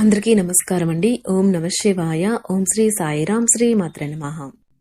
అందరికీ నమస్కారం అండి ఓం నమ శివాయ. ఓం శ్రీ సాయిరాం శ్రీ మాత్ర నమః.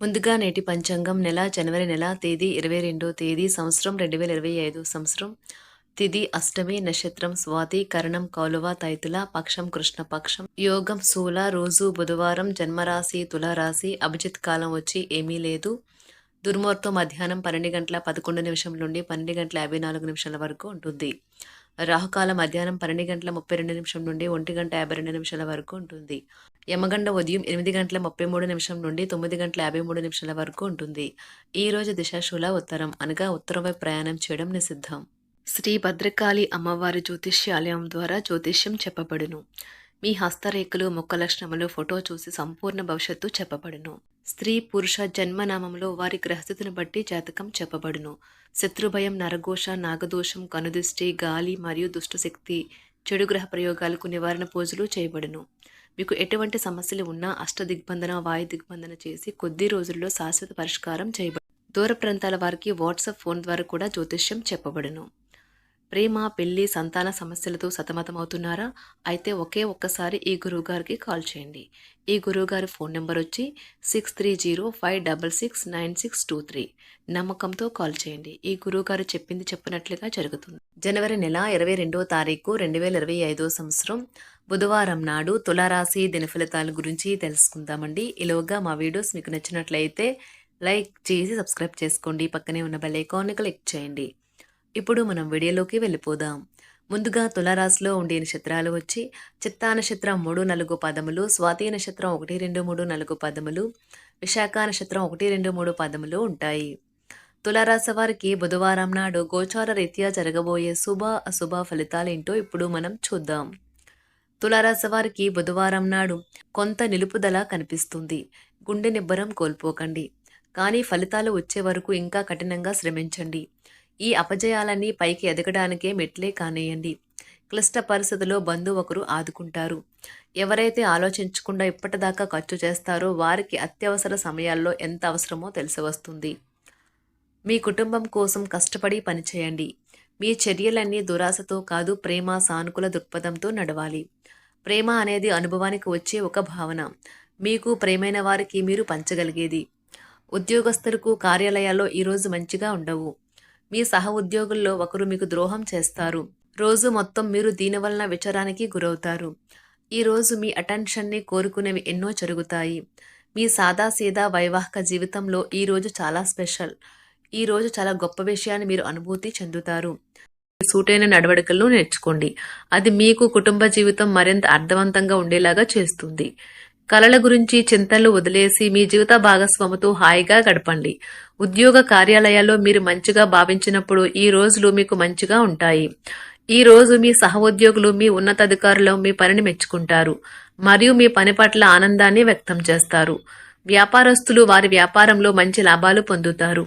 ముందుగా నేటి పంచాంగం నెల జనవరి నెల తేదీ ఇరవై రెండో తేదీ సంవత్సరం రెండు వేల ఇరవై ఐదు సంవత్సరం. తిది అష్టమి నక్షత్రం స్వాతి కరణం కౌలువ తైతుల పక్షం కృష్ణపక్షం యోగం శూల రోజు బుధవారం జన్మరాశి తులారాశి అభిజిత్ కాలం వచ్చి ఏమీ లేదు. దుర్ముహూర్తం మధ్యాహ్నం పన్నెండు గంటల పదకొండు నిమిషం నుండి పన్నెండు గంటల యాభై నాలుగు నిమిషాల వరకు ఉంటుంది. రాహుకాల మధ్యాహ్నం పన్నెండు గంటల ముప్పై రెండు నిమిషం నుండి ఒంటి గంట యాభై రెండు నిమిషాల వరకు ఉంటుంది. యమగండ ఉదయం ఎనిమిది గంటల ముప్పై మూడు నిమిషం నుండి తొమ్మిది గంటల యాభై మూడు నిమిషాల వరకు ఉంటుంది. ఈ రోజు దిశాశూల ఉత్తరం అనగా ఉత్తరం వైపు ప్రయాణం చేయడం నిషిద్ధం. శ్రీ భద్రకాళి అమ్మవారి జ్యోతిష్యాలయం ద్వారా జ్యోతిష్యం చెప్పబడును. మీ హస్తరేఖలు ముఖ లక్షణములు ఫోటో చూసి సంపూర్ణ భవిష్యత్తు చెప్పబడును. స్త్రీ పురుష జన్మనామంలో వారి గ్రహస్థితిని బట్టి జాతకం చెప్పబడును. శత్రుభయం నరఘోష నాగదోషం కనుదృష్టి గాలి మరియు దుష్టశక్తి చెడు గ్రహ ప్రయోగాలకు నివారణ పూజలు చేయబడును. మీకు ఎటువంటి సమస్యలు ఉన్నా అష్ట దిగ్బంధన వాయు దిగ్బంధన చేసి కొద్ది రోజుల్లో శాశ్వత పరిష్కారం చేయబడు దూర ప్రాంతాల వారికి వాట్సాప్ ఫోన్ ద్వారా కూడా జ్యోతిష్యం చెప్పబడును. ప్రేమ పెళ్ళి సంతాన సమస్యలతో సతమతమవుతున్నారా? అయితే ఒకే ఒక్కసారి ఈ గురువుగారికి కాల్ చేయండి. ఈ గురువుగారి ఫోన్ నెంబర్ వచ్చి six three zero five double six nine six two three నమ్మకంతో కాల్ చేయండి. ఈ గురువుగారు చెప్పింది చెప్పినట్లుగా జరుగుతుంది. జనవరి నెల ఇరవై రెండో తారీఖు రెండు వేల ఇరవై ఐదో సంవత్సరం బుధవారం నాడు తులారాశి దినఫలితాల గురించి తెలుసుకుందామండి. ఈలోగా మా వీడియోస్ మీకు నచ్చినట్లయితే లైక్ చేసి సబ్స్క్రైబ్ చేసుకోండి. పక్కనే ఉన్న బెల్ ఐకాన్ని క్లిక్ చేయండి. ఇప్పుడు మనం వీడియోలోకి వెళ్ళిపోదాం. ముందుగా తులారాశిలో ఉండే నక్షత్రాలు వచ్చి చిత్తా నక్షత్రం మూడు నాలుగు పదములు స్వాతి నక్షత్రం ఒకటి రెండు మూడు నాలుగు పదములు విశాఖ నక్షత్రం ఒకటి రెండు మూడు పదములు ఉంటాయి. తులారాశి వారికి బుధవారం నాడు గోచార రీత్యా జరగబోయే శుభ అశుభ ఫలితాలేంటో ఇప్పుడు మనం చూద్దాం. తులారాశి వారికి బుధవారం నాడు కొంత నిలుపుదల కనిపిస్తుంది. గుండె నిబ్బరం కోల్పోకండి. కానీ ఫలితాలు వచ్చే వరకు ఇంకా కఠినంగా శ్రమించండి. ఈ అపజయాలన్నీ పైకి ఎదగడానికే మెట్లే కానేయండి క్లిష్ట పరిస్థితుల్లో బంధువు ఒకరు ఆదుకుంటారు. ఎవరైతే ఆలోచించకుండా ఇప్పటిదాకా ఖర్చు చేస్తారో వారికి అత్యవసర సమయాల్లో ఎంత అవసరమో తెలిసి వస్తుంది. మీ కుటుంబం కోసం కష్టపడి పనిచేయండి మీ చర్యలన్నీ దురాశతో కాదు ప్రేమ సానుకూల దృక్పథంతో నడవాలి. ప్రేమ అనేది అనుభవానికి వచ్చే ఒక భావన. మీకు ప్రేమైన వారికి మీరు పంచగలిగేది. ఉద్యోగస్తులకు కార్యాలయాల్లో ఈరోజు మంచిగా ఉండవు. మీ సహ ఉద్యోగుల్లో ఒకరు మీకు ద్రోహం చేస్తారు. రోజు మొత్తం మీరు దీనివలన విచారానికి గురవుతారు. ఈరోజు మీ అటెన్షన్ని కోరుకునేవి ఎన్నో జరుగుతాయి. మీ సాదాసీదా వైవాహిక జీవితంలో ఈరోజు చాలా స్పెషల్. ఈరోజు చాలా గొప్ప విషయాన్ని మీరు అనుభూతి చెందుతారు. సూటైన నడవడికలను నేర్చుకోండి. అది మీకు కుటుంబ జీవితం మరింత అర్థవంతంగా ఉండేలాగా చేస్తుంది. కలల గురించి చింతలు వదిలేసి మీ జీవిత భాగస్వామితో హాయిగా గడపండి. ఉద్యోగ కార్యాలయాల్లో మీరు మంచిగా భావించినప్పుడు ఈ రోజులు మీకు మంచిగా ఉంటాయి. ఈ రోజు మీ సహోద్యోగులు మీ ఉన్నతాధికారులు మీ పనిని మెచ్చుకుంటారు. మరియు మీ పని పట్ల ఆనందాన్ని వ్యక్తం చేస్తారు. వ్యాపారస్తులు వారి వ్యాపారంలో మంచి లాభాలు పొందుతారు.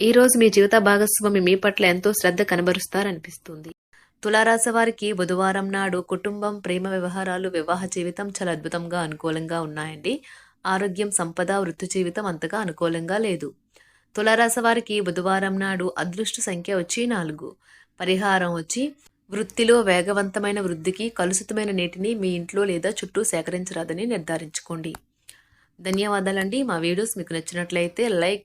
ఈ రోజు మీ జీవిత భాగస్వామి మీ పట్ల ఎంతో శ్రద్ధ కనబరుస్తారనిపిస్తుంది. తులారాశి వారికి బుధవారం నాడు కుటుంబం ప్రేమ వ్యవహారాలు వివాహ జీవితం చాలా అద్భుతంగా అనుకూలంగా ఉన్నాయండి. ఆరోగ్యం సంపద వృత్తి జీవితం అంతగా అనుకూలంగా లేదు. తులారాశి వారికి బుధవారం నాడు అదృష్ట సంఖ్య వచ్చి నాలుగు. పరిహారం వచ్చి వృత్తిలో వేగవంతమైన వృద్ధికి కలుషితమైన నీటిని మీ ఇంట్లో లేదా చుట్టూ సేకరించరాదని నిర్ధారించుకోండి. ధన్యవాదాలండి. మా వీడియోస్ మీకు నచ్చినట్లయితే లైక్